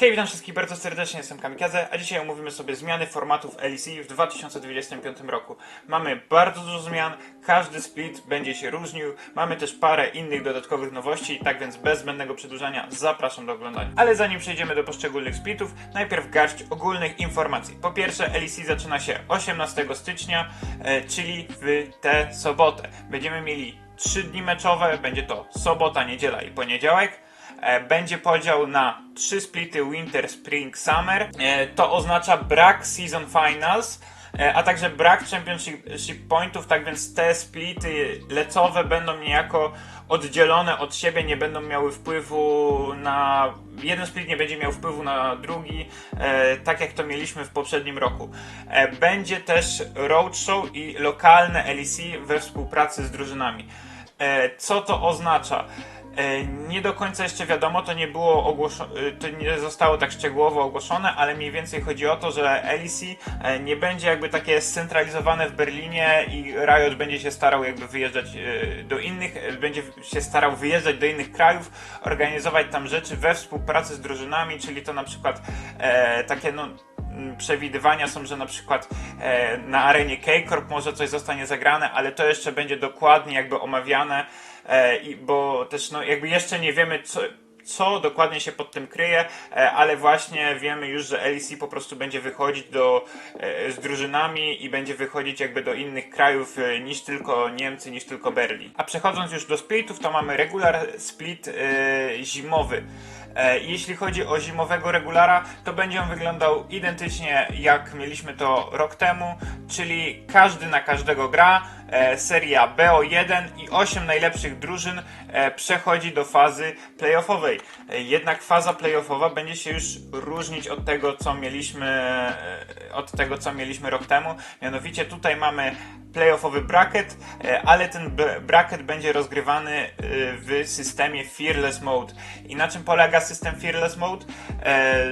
Hej, witam wszystkich bardzo serdecznie, jestem Kamikaze, a dzisiaj omówimy sobie zmiany formatów LEC w 2025 roku. Mamy bardzo dużo zmian, każdy split będzie się różnił, mamy też parę innych dodatkowych nowości, tak więc bez zbędnego przedłużania zapraszam do oglądania. Ale zanim przejdziemy do poszczególnych splitów, najpierw garść ogólnych informacji. Po pierwsze, LEC zaczyna się 18 stycznia, e, czyli w tę sobotę. Będziemy mieli 3 dni meczowe, będzie to sobota, niedziela i poniedziałek. E, będzie podział na trzy splity Winter, Spring, Summer. E, To oznacza brak Season Finals, e, a także brak Championship Pointów, tak więc te splity lecowe będą niejako oddzielone od siebie, nie będą miały wpływu na... Jeden split nie będzie miał wpływu na drugi, tak jak to mieliśmy w poprzednim roku. Będzie też roadshow i lokalne LEC we współpracy z drużynami. Co to oznacza? E, Nie do końca jeszcze wiadomo, to nie było ogłoszone, to nie zostało tak szczegółowo ogłoszone, ale mniej więcej chodzi o to, że LEC e, nie będzie jakby takie scentralizowane w Berlinie i Riot będzie się starał jakby wyjeżdżać e, do innych, e, będzie się starał wyjeżdżać do innych krajów, organizować tam rzeczy we współpracy z drużynami, czyli to na przykład e, takie no przewidywania są, że na przykład e, na arenie K-Corp może coś zostanie zagrane, ale to jeszcze będzie dokładnie jakby omawiane, e, bo też no jakby jeszcze nie wiemy co, co dokładnie się pod tym kryje, e, ale właśnie wiemy już, że LEC po prostu będzie wychodzić do, e, z drużynami i będzie wychodzić jakby do innych krajów e, niż tylko Niemcy, niż tylko Berlin. A przechodząc już do splitów, to mamy regular split e, zimowy. Jeśli chodzi o zimowego regulara, to będzie on wyglądał identycznie jak mieliśmy to rok temu, czyli każdy na każdego gra, e, seria BO1 i 8 najlepszych drużyn e, przechodzi do fazy playoffowej. E, Jednak faza playoffowa będzie się już różnić od tego, co mieliśmy od tego, co mieliśmy rok temu. Mianowicie tutaj mamy playoffowy bracket, ale ten bracket będzie rozgrywany w systemie Fearless Mode. I na czym polega system Fearless Mode?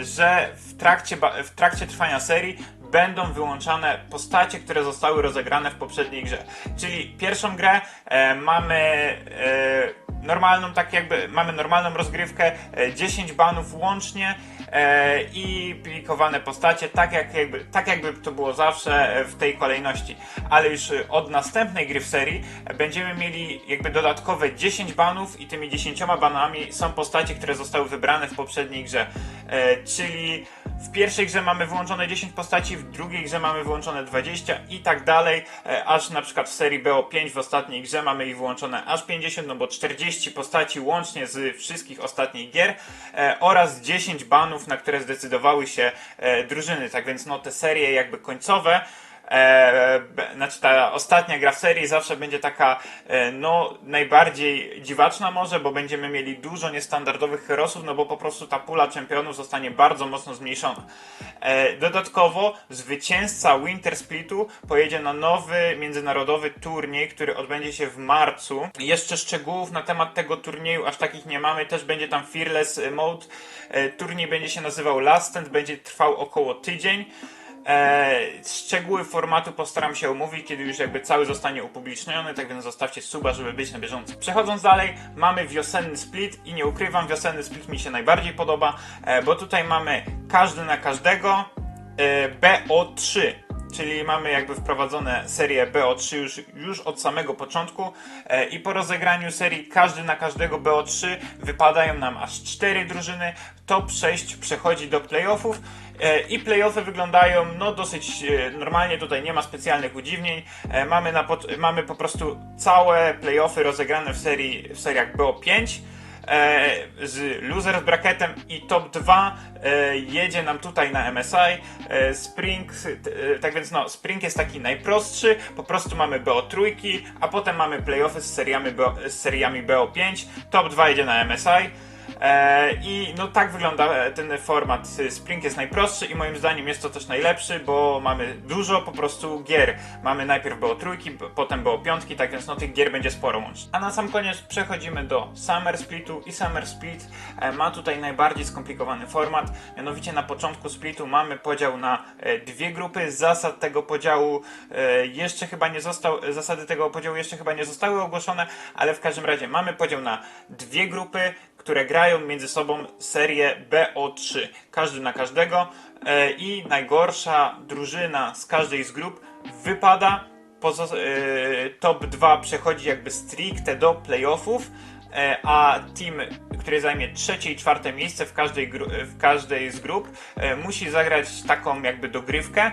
Że w trakcie, w trakcie trwania serii będą wyłączane postacie, które zostały rozegrane w poprzedniej grze. Czyli pierwszą grę e, mamy e, normalną, tak jakby mamy normalną rozgrywkę, e, 10 banów łącznie e, i plikowane postacie, tak, jak jakby, tak jakby to było zawsze e, w tej kolejności. Ale już e, od następnej gry w serii e, będziemy mieli jakby dodatkowe 10 banów i tymi 10 banami są postacie, które zostały wybrane w poprzedniej grze. E, czyli w pierwszej grze mamy wyłączone 10 postaci, w drugiej grze mamy wyłączone 20 i tak dalej, e, aż na przykład w serii BO5 w ostatniej grze mamy ich wyłączone aż 50, no bo 40 postaci łącznie z wszystkich ostatnich gier e, oraz 10 banów, na które zdecydowały się e, drużyny. Tak więc no te serie jakby końcowe E, znaczy ta ostatnia gra w serii zawsze będzie taka e, no najbardziej dziwaczna może, bo będziemy mieli dużo niestandardowych herosów, no bo po prostu ta pula czempionów zostanie bardzo mocno zmniejszona. E, dodatkowo zwycięzca Winter Splitu pojedzie na nowy międzynarodowy turniej, który odbędzie się w marcu. Jeszcze szczegółów na temat tego turnieju aż takich nie mamy, też będzie tam Fearless Mode. E, turniej będzie się nazywał Last Stand, będzie trwał około tydzień. E, szczegóły formatu postaram się omówić, kiedy już jakby cały zostanie upubliczniony, tak więc zostawcie suba, żeby być na bieżąco. Przechodząc dalej, mamy wiosenny split i nie ukrywam, wiosenny split mi się najbardziej podoba, e, bo tutaj mamy każdy na każdego e, BO3. Czyli mamy jakby wprowadzone serię BO3 już, już od samego początku e, i po rozegraniu serii każdy na każdego BO3 wypadają nam aż 4 drużyny. Top 6 przechodzi do playoffów e, i playoffy wyglądają no dosyć e, normalnie, tutaj nie ma specjalnych udziwnień. Mamy, na, pot- mamy po prostu całe playoffy rozegrane w, serii, w seriach BO5 e, z loser z bracketem i top 2 e, jedzie nam tutaj na MSI. E, Spring, e, tak więc no, Spring jest taki najprostszy, po prostu mamy BO trójki, a potem mamy playoffy z seriami, BO, z seriami BO5, top 2 jedzie na MSI. E, I no tak wygląda e, ten format. Spring jest najprostszy i moim zdaniem jest to też najlepszy, bo mamy dużo po prostu gier. Mamy najpierw było trójki, potem było piątki, tak więc no tych gier będzie sporo łącznie. A na sam koniec przechodzimy do Summer Splitu i Summer Split e, ma tutaj najbardziej skomplikowany format. Mianowicie na początku splitu mamy podział na dwie grupy. Zasad tego podziału jeszcze chyba nie został, zasady tego podziału jeszcze chyba nie zostały ogłoszone, ale w każdym razie mamy podział na dwie grupy, które grają między sobą serię BO3. Każdy na każdego e, i najgorsza drużyna z każdej z grup wypada. E, top 2 przechodzi jakby stricte do playoffów, e, a team, który zajmie trzecie i czwarte miejsce w każdej, w każdej z grup, musi zagrać taką jakby dogrywkę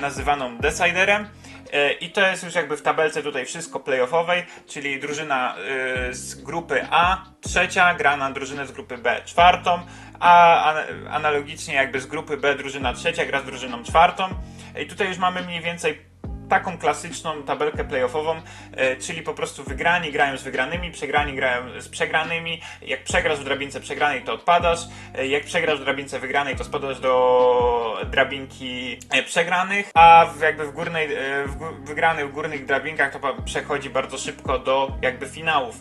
nazywaną Deciderem. E, I to jest już jakby w tabelce tutaj wszystko playoffowej, czyli drużyna e, z grupy A trzecia gra na drużynę z grupy B czwartą, a an- analogicznie jakby z grupy B drużyna trzecia gra z drużyną czwartą. I tutaj już mamy mniej więcej taką klasyczną tabelkę playoffową, e, czyli po prostu wygrani grają z wygranymi, przegrani grają z przegranymi. Jak przegrasz w drabince przegranej, to odpadasz. E, Jak przegrasz w drabince wygranej, to spadasz do drabinki e, przegranych, a jakby w górnej, w wygranych w górnych drabinkach to przechodzi bardzo szybko do jakby finałów.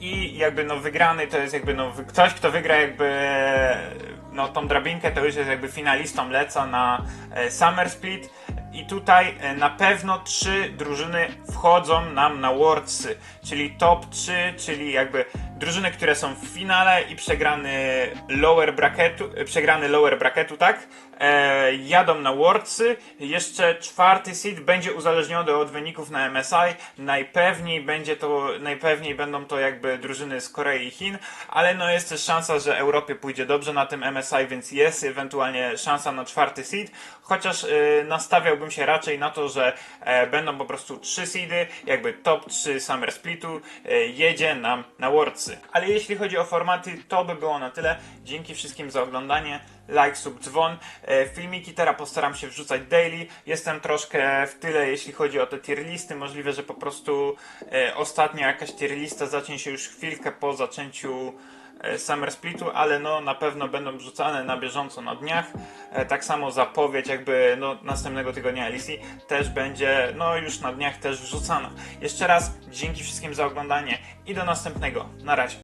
I jakby no wygrany to jest jakby no ktoś, kto wygra jakby no tą drabinkę, to już jest jakby finalistą leca na Summer Split. I tutaj e, na pewno trzy drużyny wchodzą nam na Worldsy, czyli top 3, czyli jakby drużyny, które są w finale i przegrany lower bracketu, e, przegrany lower bracketu, tak? E, jadą na Worldsy. Jeszcze czwarty seed będzie uzależniony od wyników na MSI. Najpewniej będzie to, najpewniej będą to jakby drużyny z Korei i Chin, ale no jest też szansa, że Europie pójdzie dobrze na tym MSI, więc jest ewentualnie szansa na czwarty seed, chociaż y, nastawiałbym się raczej na to, że e, będą po prostu trzy seedy, jakby top 3 Summer Splitu e, jedzie nam na Worldsy. Ale jeśli chodzi o formaty, to by było na tyle. Dzięki wszystkim za oglądanie. Like, sub, dzwon. E, filmiki teraz postaram się wrzucać daily. Jestem troszkę w tyle, jeśli chodzi o te tier listy. Możliwe, że po prostu e, ostatnia jakaś tier lista zacznie się już chwilkę po zaczęciu Summer Splitu, ale no na pewno będą wrzucane na bieżąco na dniach. E, tak samo zapowiedź jakby no, następnego tygodnia LEC też będzie no już na dniach też wrzucana. Jeszcze raz dzięki wszystkim za oglądanie i do następnego. Na razie.